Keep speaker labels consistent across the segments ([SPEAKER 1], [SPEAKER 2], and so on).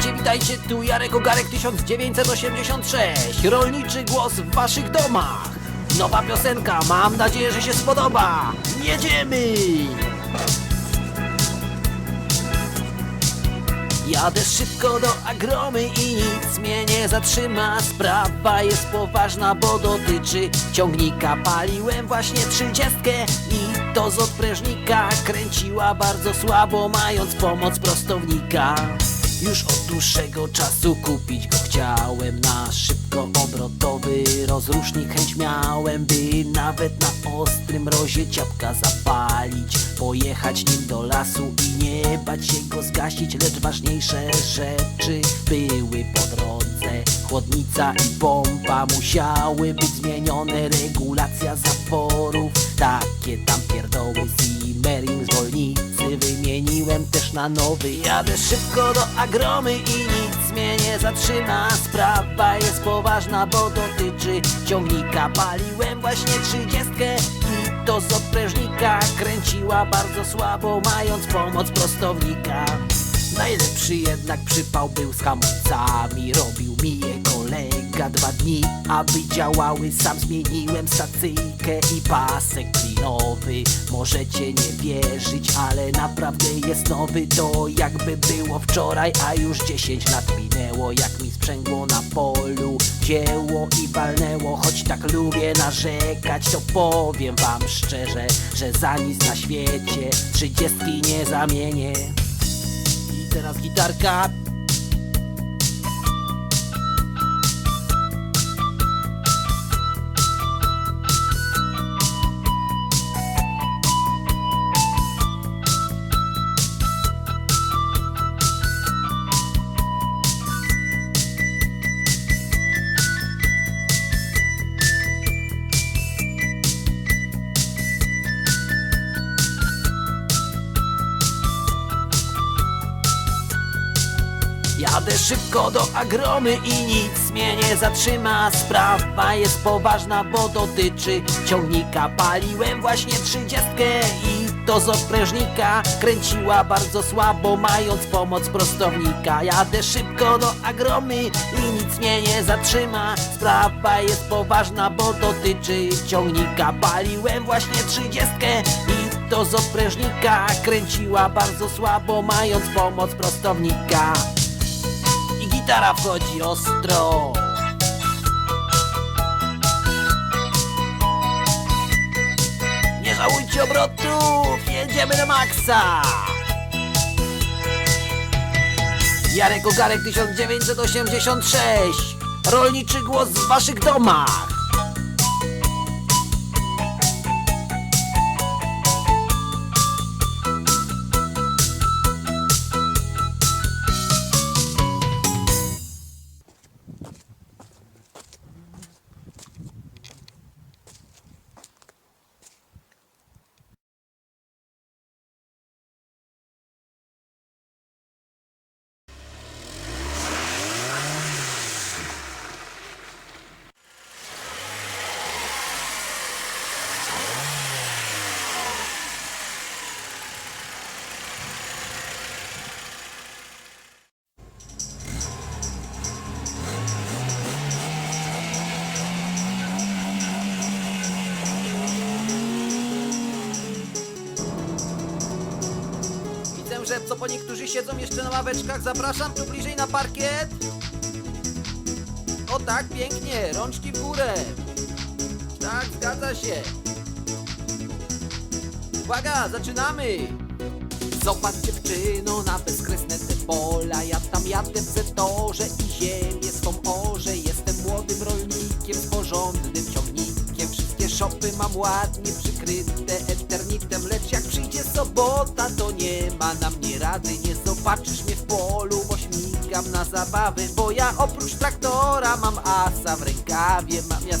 [SPEAKER 1] Witajcie tu Jarek Ogarek 1986 Rolniczy głos w waszych domach. Nowa piosenka, mam nadzieję, że się spodoba. Jedziemy! Jadę szybko do agromy i nic mnie nie zatrzyma. Sprawa jest poważna, bo dotyczy ciągnika. Paliłem właśnie trzydziestkę i to z odprężnika. Kręciła bardzo słabo, mając pomoc prostownika Już od dłuższego czasu kupić go chciałem. Na szybko obrotowy rozrusznik chęć miałem By nawet na ostrym mrozie ciapka zapalić. Pojechać nim do lasu i nie bać się go zgasić Lecz ważniejsze rzeczy były po drodze. Chłodnica i pompa musiały być zmienione Regulacja zaporów, takie tam pierdoły. Zimmerim wymieniłem też na nowy. Jadę szybko do agromy i nic mnie nie zatrzyma. Sprawa jest poważna, bo dotyczy ciągnika. Paliłem właśnie trzydziestkę i to z odprężnika. Kręciła bardzo słabo, mając pomoc prostownika. Najlepszy jednak przypał był z hamulcami. Robił mi je kolega dwa dni Aby działały. Sam zmieniłem stacyjkę i pasek klinowy. Możecie nie wierzyć, ale naprawdę jest nowy. To jakby było wczoraj, a już 10 lat minęło. Jak mi sprzęgło na polu wzięło i walnęło. Choć tak lubię narzekać, to powiem wam szczerze Że za nic na świecie trzydziestki nie zamienię. I teraz gitarka. Do agromy i nic mnie nie zatrzyma. Sprawa jest poważna, bo dotyczy ciągnika. Paliłem właśnie trzydziestkę i to z odprężnika Kręciła bardzo słabo, mając pomoc prostownika. Jadę szybko do agromy i nic mnie nie zatrzyma. Sprawa jest poważna, bo dotyczy ciągnika. Paliłem właśnie trzydziestkę i to z odprężnika Kręciła bardzo słabo, mając pomoc prostownika gitara wchodzi ostro. Nie żałujcie obrotów, jedziemy na maksa. Jarek Ogarek 1986 Rolniczy głos w waszych domach Widzę, że co po niektórzy siedzą jeszcze na ławeczkach. Zapraszam tu bliżej na parkiet. O tak, pięknie, rączki w górę. Tak, zgadza się. Uwaga, zaczynamy. Zobacz dziewczyno na bezkresne te pola Ja tam jadę w zetorze i ziemię swą orze Jestem młodym rolnikiem porządnym ciągnikiem Wszystkie szopy mam ładnie jak przyjdzie sobota to nie ma na mnie rady. Nie zobaczysz mnie w polu, bo śmigam na zabawy Bo ja oprócz traktora mam asa w rękawie. Mam ja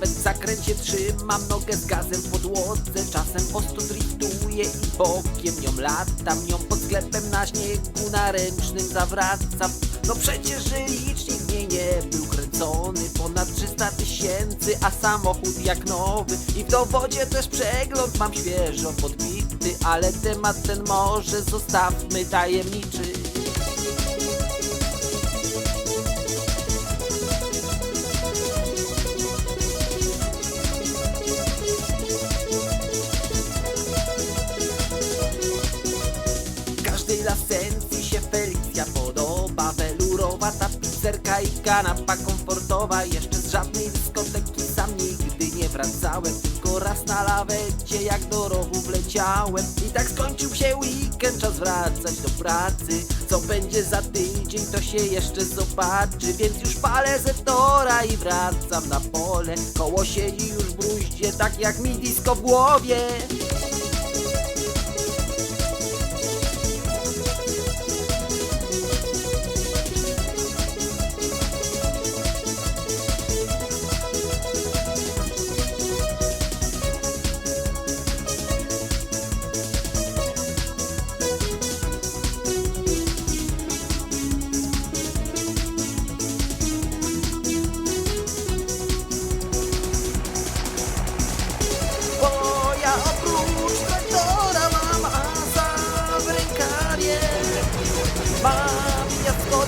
[SPEAKER 1] Nawet za zakręcie trzymam nogę z gazem w podłodze. Czasem ostro driftuję i bokiem nią latam Nią pod sklepem na śniegu na ręcznym zawracam. No przecież licznik w niej nie był kręcony Ponad 300 tysięcy, a samochód jak nowy. I w dowodzie też przegląd mam świeżo podbity Ale temat ten może zostawmy tajemniczy tapicerka i kanapa komfortowa Jeszcze z żadnej dyskoteki sam nigdy nie wracałem. Tylko raz na lawecie jak do rowu wleciałem. I tak skończył się weekend, czas wracać do pracy. Co będzie za tydzień to się jeszcze zobaczy. Więc już palę ze tora i wracam na pole. Koło siedzi już w bruździe tak jak mi disco w głowie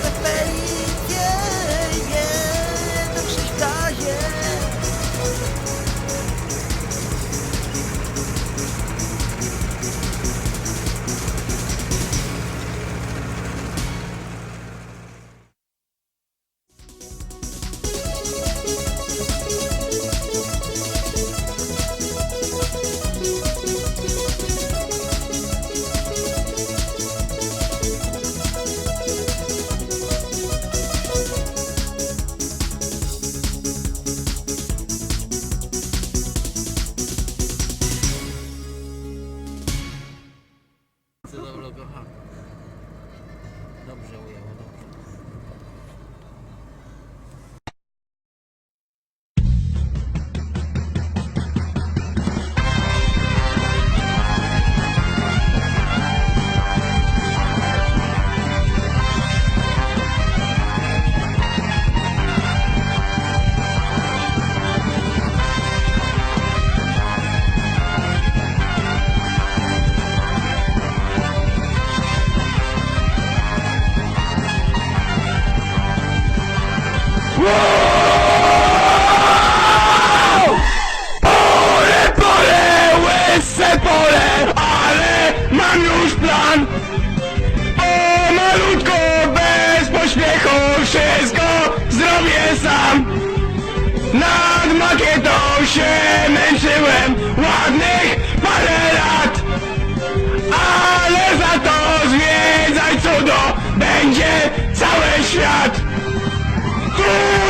[SPEAKER 1] ja zgodę
[SPEAKER 2] Pole, pole, łyse pole, ale mam już plan. O, malutko, bez pośpiechu, wszystko zrobię sam. Nad makietą się męczyłem ładnych parę lat. Ale za to zwiedzaj cudo, będzie cały świat.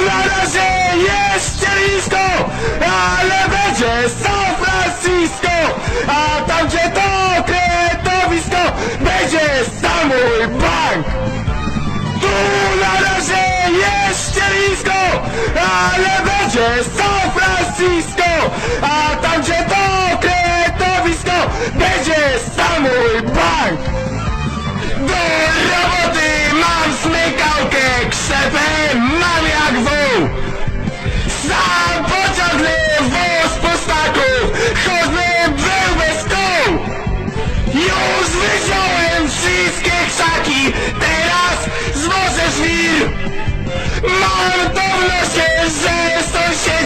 [SPEAKER 2] Na razie jest ścielisko, ale będzie San Francisco, a tam gdzie to kretowisko, będzie samój bank. Tu na razie jest ścielisko, ale będzie San Francisco, a tam gdzie to kretowisko, będzie samój bank.